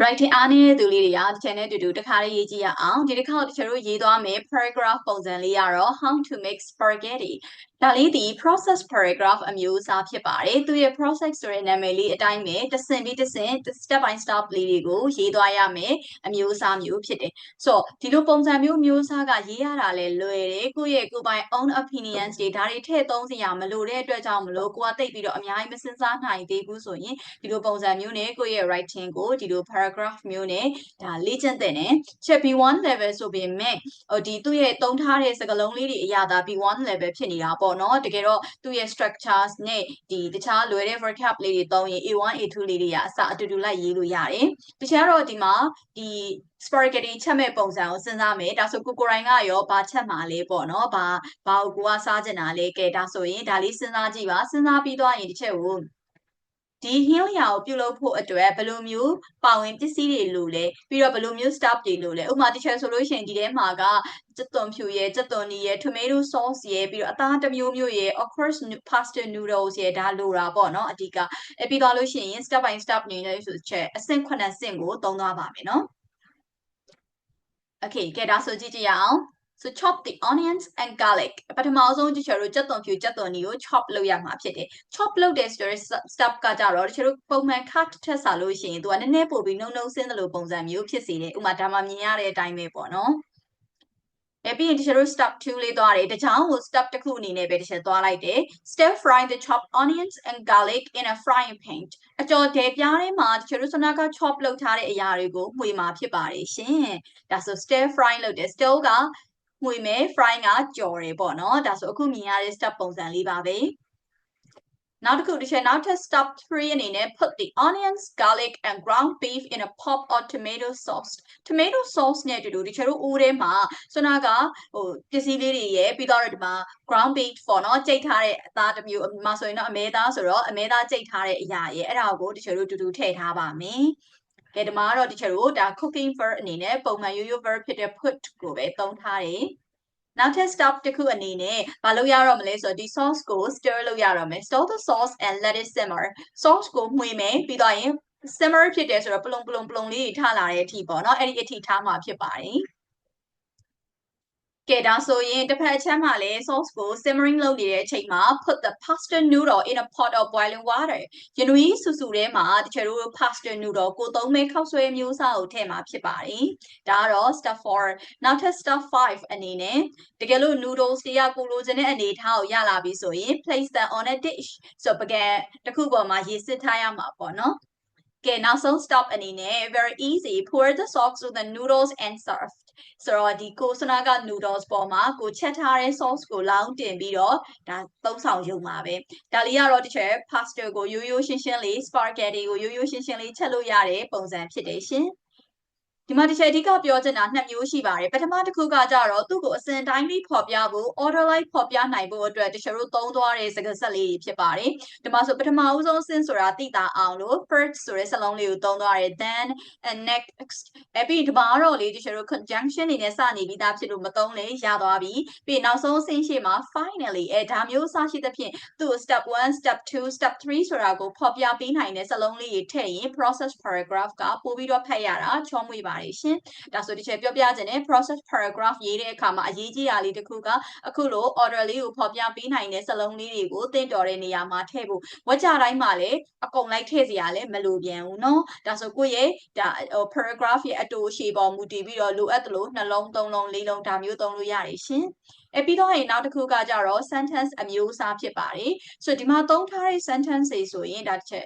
writing အားနည်းတဲ့သူလေးတွေကတစ်ချက်နဲ့တူတူတစ်ခါလေးရေးကြည့်ရအောင်ဒီတစ်ခါတချို့တို့ရေးသွားမယ် paragraph ပုံစံလေးရတော့ how to make spaghetti ဒါလေးဒီ process paragraph အမျိုးအစားဖြစ်ပါတယ်သူရဲ့ process ဆိုတဲ့နာမည်လေးအတိုင်းပဲတစ်ဆင့်ပြီးတစ်ဆင့် step by step လေးတွေကိုရေးသွားရမယ်အမျိုးအစားမျိုးဖြစ်တယ်ဆိုတော့ဒီလိုပုံစံမျိုးမျိုးအစားကရေးရတာလဲလွယ်တယ်ကိုယ့်ရဲ့ကိုယ်ပိုင် own opinions တွေဒါတွေထည့်သုံးစရာမလိုတဲ့အတွက်ကြောင့်မလို့ကိုကတိတ်ပြီးတော့အများကြီးမစင်စားနိုင်သေးဘူးဆိုရင်ဒီလိုပုံစံမျိုးနဲ့ကိုယ့်ရဲ့ writing ကိုဒီလို paragraph မျိုးနဲ့ဒါလေ့ကျင့်သင့်တယ်ချက် B1 level ဆိုပေမဲ့ဟိုဒီသူ့ရဲ့တုံးထားတဲ့စကားလုံးလေးတွေအရာသာ B1 level ဖြစ်နေတာပေါ့နော်တကယ်တော့သူ့ရဲ့ structures နဲ့ဒီတခြားလွယ်တဲ့ vocab လေးတွေသုံးရင် A1 A2 လေးတွေကအစအတူတူလိုက်ရေးလို့ရတယ်တခြားတော့ဒီမှာဒီ spaghetti ချက်မဲ့ပုံစံကိုစဉ်းစားမယ်ဒါဆိုကိုကိုရိုင်းကရောဘာချက်မှာလဲပေါ့နော်ဘာဘာကိုကစားချင်တာလဲကဲဒါဆိုရင်ဒါလေးစဉ်းစားကြည့်ပါစဉ်းစားပြီးသွားရင်တစ်ချက်ကို ဒီဟင်းလျာကိုပြုလုပ်ဖို့အတွက်ဘယ်လိုမျိုးပါဝင်ပစ္စည်းတွေလိုလဲပြီးတော့ဘယ်လိုမျိုး stop တွေလိုလဲဥပမာ teacher ဆိုလို့ရှိရင်ဒီထဲမှာကစက်သွန်ဖြူရဲ့စက်သွန်နီရဲ့ tomato sauce ရဲ့ပြီးတော့အသားတစ်မျိုးမျိုးရဲ့ of course pasta noodles ရဲ့ဒါလိုတာပေါ့နော်အဓိကအပြီးသွားလို့ရှိရင် step by step နေလို့ဆိုချက်အဆင့်9ဆင့်ကိုသုံးသွားပါမယ်နော် Okay ကဲဒါဆိုကြည့်ကြရအောင် so chop the onions and garlic ပထမဆုံးတချို့တို့ကြက်သွန်ဖြူကြက်သွန်နီကို chop လုပ်ရမှာဖြစ်တယ် chop လုပ်တဲ့ step ကကြတော့တချို့တို့ပုံမှန် cut ထက်စားလို့ရှိရင်သူကနည်းနည်းပို့ပြီးနှုံနှုံဆင်းသလိုပုံစံမျိုးဖြစ်စေတယ်ဥပမာဒါမှမြင်ရတဲ့အတိုင်းပဲပေါ့နော်အဲပြီးရင်တချို့တို့ step 2လေးသွားတယ်တချောင်းကို step တစ်ခုအနေနဲ့ပဲတချို့သွားလိုက်တယ် stir fry the chopped onions and garlic in a frying pan အကျော်တဲပြားထဲမှာတချို့တို့စနာက chop လုပ်ထားတဲ့အရာတွေကိုမှွေမှာဖြစ်ပါတယ်ရှင်ဒါဆို stir fry လုပ်တယ် stir က မှွေမယ် fry ကကြော်တယ်ပေါ့နော်ဒါဆိုအခုမြင်ရတဲ့ step ပုံစံလေးပါပဲနောက်တစ်ခုတစ်ချက်နောက်ထပ် step 3အနေနဲ့ put the onions garlic and ground beef in a pot or tomato sauce tomato sauce နဲ့တူတူဒီချက်တို့အိုးထဲမှာဆွနာကဟိုပစ္စည်းလေးတွေရဲ့ပြီးတော့ဒီမှာ ground beef ပေါ့နော်ကြိတ်ထားတဲ့အသားတစ်မျိုးမှာဆိုရင်တော့အမဲသားဆိုတော့အမဲသားကြိတ်ထားတဲ့အရာရဲ့အဲ့ဒါကိုဒီချက်တို့တူတူထည့်ထားပါမယ် ကဲဒီမှာတော့ဒီချက်တို့ဒါ cooking verb အနေနဲ့ပုံမှန်ရိုးရိုး verb ဖြစ်တဲ့ put ကိုပဲသုံးထားတယ်နောက်ထပ် stop တစ်ခုအနေနဲ့မလုပ်ရတော့မလဲဆိုတော့ဒီ sauce ကို stir လုပ်ရတော့မယ် stir the sauce and let it simmer sauce ကိုမှွေမယ်ပြီးတော့ရင် simmer ဖြစ်တယ်ဆိုတော့ပလုံပလုံပလုံလေးထားလာတဲ့အထိပေါ့နော်အဲ့ဒီအထိထားမှာဖြစ်ပါတယ် ကဲဒါဆိုရင်တစ်ဖက်အချက်မှာလည်း sauce ကို simmering လုပ်နေတဲ့အချိန်မှာ put the pasta noodle in a pot of boiling water ရနွေးဆူဆူထဲမှာတချို့တို့ pasta noodle ကိုသုံးမဲ့ခောက်ဆွဲမျိုးစားကိုထည့်မှာဖြစ်ပါတယ်ဒါကတော့ step 4နောက်ထပ် step 5အနေနဲ့တကယ်လို့ noodles တွေကကိုလိုချင်တဲ့အနေထားကိုရလာပြီဆိုရင် place them on a dish ဆိုပကံတစ်ခုပေါ်မှာရေစစ်ထားရမှာပေါ့နော် ကဲနောက်ဆုံး stop အနေနဲ့ very easy pour the sauce to the noodles and serve ဆိုတော့ဒီကိုစနာက noodles ပေါ်မှာကိုချက်ထားတဲ့ sauce ကိုလောင်းတင်ပြီးတော့ဒါသုံးဆောင်ရုံပါပဲဒါလေးကတော့တစ်ချက် pasta ကိုရိုးရိုးရှင်းရှင်းလေး spaghetti ကိုရိုးရိုးရှင်းရှင်းလေးချက်လို့ရတဲ့ပုံစံဖြစ်တယ်ရှင် ဒီမှာတစ်ချက်အဓိကပြောချင်တာနှစ်မျိုးရှိပါတယ်ပထမတစ်ခုကကြတော့သူ့ကိုအစင်တိုင်းလေးဖော်ပြဖို့ order like ဖော်ပြနိုင်ဖို့အတွက်တချို့တို့သုံးသွားတဲ့စကားဆက်လေးတွေဖြစ်ပါတယ်ဒီမှာဆိုပထမဦးဆုံးအစင်ဆိုတာသိတာအောင်လို့ first ဆိုတဲ့စလုံးလေးကိုသုံးသွားတယ် then and next အပြီးဒီမှာတော့လေတချို့တို့ conjunction နေနဲ့စနေပြီးသားဖြစ်လို့မသုံးလေရသွားပြီပြီးနောက်ဆုံးအဆင့်ရှိမှာ finally အဲဒါမျိုးစရှိသဖြင့်သူ့ step 1 step 2 step 3ဆိုတာကိုဖော်ပြပေးနိုင်တဲ့စလုံးလေးတွေထည့်ရင် process paragraph ကပို့ပြီးတော့ဖတ်ရတာချောမွေ့ပါတယ်ရှင်ဒါဆိုဒီချက်ပြောပြခြင်းနဲ့ process paragraph ရေးတဲ့အခါမှာအရေးကြီးတာလေးတစ်ခုကအခုလို order လေးကိုဖော်ပြပေးနိုင်တဲ့စလုံးလေးတွေကိုသင်တော်တဲ့နေရာမှာထည့်ဖို့ဝကြတိုင်းမှာလည်းအကုန်လိုက်ထည့်စရာလည်းမလိုပြန်ဘူးเนาะဒါဆိုကိုယ့်ရဲ့ဒါ paragraph ရဲ့အတူအရှိပေါ်မူတည်ပြီးတော့လိုအပ်သလိုနှလုံးသုံးလုံးလေးလုံးဒါမျိုးသုံးလို့ရတယ်ရှင်အဲပြီးတော့ရင်နောက်တစ်ခုကကြတော့ sentence အမျိုးအစားဖြစ်ပါတယ်ဆိုဒီမှာသုံးထားတဲ့ sentence တွေဆိုရင်ဒါတစ်ချက်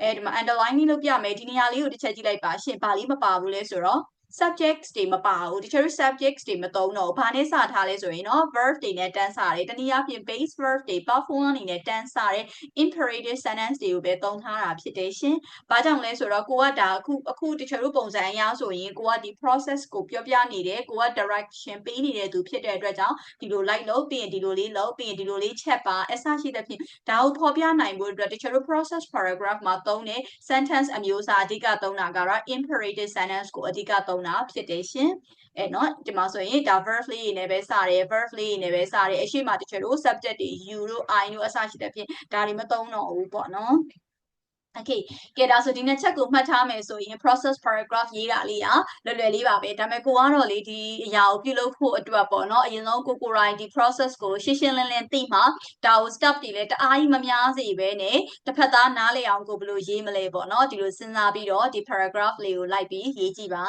အဲဒီမှာ underlining လုပ်ပြမယ်ဒီနေရာလေးကိုတစ်ချက်ကြည့်လိုက်ပါရှင်ဘာလေးမပါဘူးလဲဆိုတော့ subjects တွေမပါဘူး teacher subjects တွေမသုံးတော့ဘူးဘာနဲ့စထားလဲဆိုရင်တော့ verb တွေနဲ့ tense တွေတနည်းအားဖြင့် base verb တွေ verb form အနေနဲ့ tense တွေ imperative sentence တွေကိုပဲသုံးထားတာဖြစ်တယ်ရှင်ဘာကြောင့်လဲဆိုတော့ကိုကဒါအခုအခု teacher တို့ပုံစံအရဆိုရင်ကိုကဒီ process ကိုပြောပြနေတယ်ကိုက direction ပေးနေတဲ့သူဖြစ်တဲ့အတွက်ကြောင့်ဒီလို like လုပ်ပြီးရင်ဒီလိုလေးလုပ်ပြီးရင်ဒီလိုလေးချက်ပါအစရှိသဖြင့်ဒါကိုဖော်ပြနိုင်ဖို့အတွက် teacher တို့ process paragraph မှာသုံးတဲ့ sentence အမျိုးအစားအဓိကသုံးတာကတော့ imperative sentence ကိုအဓိကသုံးတာဖြစ်တယ်ရှင်အဲเนาะဒီမှာဆိုရင်ဒါ verb လေးနေပဲစတယ် verb လေးနေပဲစတယ်အရှိမတချို့တို့ subject တွေ you တို့ i တို့အစရှိတဲ့ဖြင့်ဒါတွေမသုံးတော့ဘူးပေါ့နော် Okay ကဲဒါဆိုဒီနှစ်ချက်ကိုမှတ်ထားမယ်ဆိုရင် process paragraph ရေးတာလေးอ่ะလွယ်လွယ်လေးပါပဲဒါပေမဲ့ကိုကတော့လေဒီအရာကိုပြုလုပ်ဖို့အတွက်ပေါ့เนาะအရင်ဆုံးကိုကိုရိုင်းဒီ process ကိုရှင်းရှင်းလင်းလင်းသိမှဒါကို step တွေလည်းတအားကြီးမများစေပဲနဲ့တစ်ဖက်သားနားလည်အောင်ကိုဘယ်လိုရေးမလဲပေါ့เนาะဒီလိုစဉ်းစားပြီးတော့ဒီ paragraph လေးကိုလိုက်ပြီးရေးကြည့်ပါ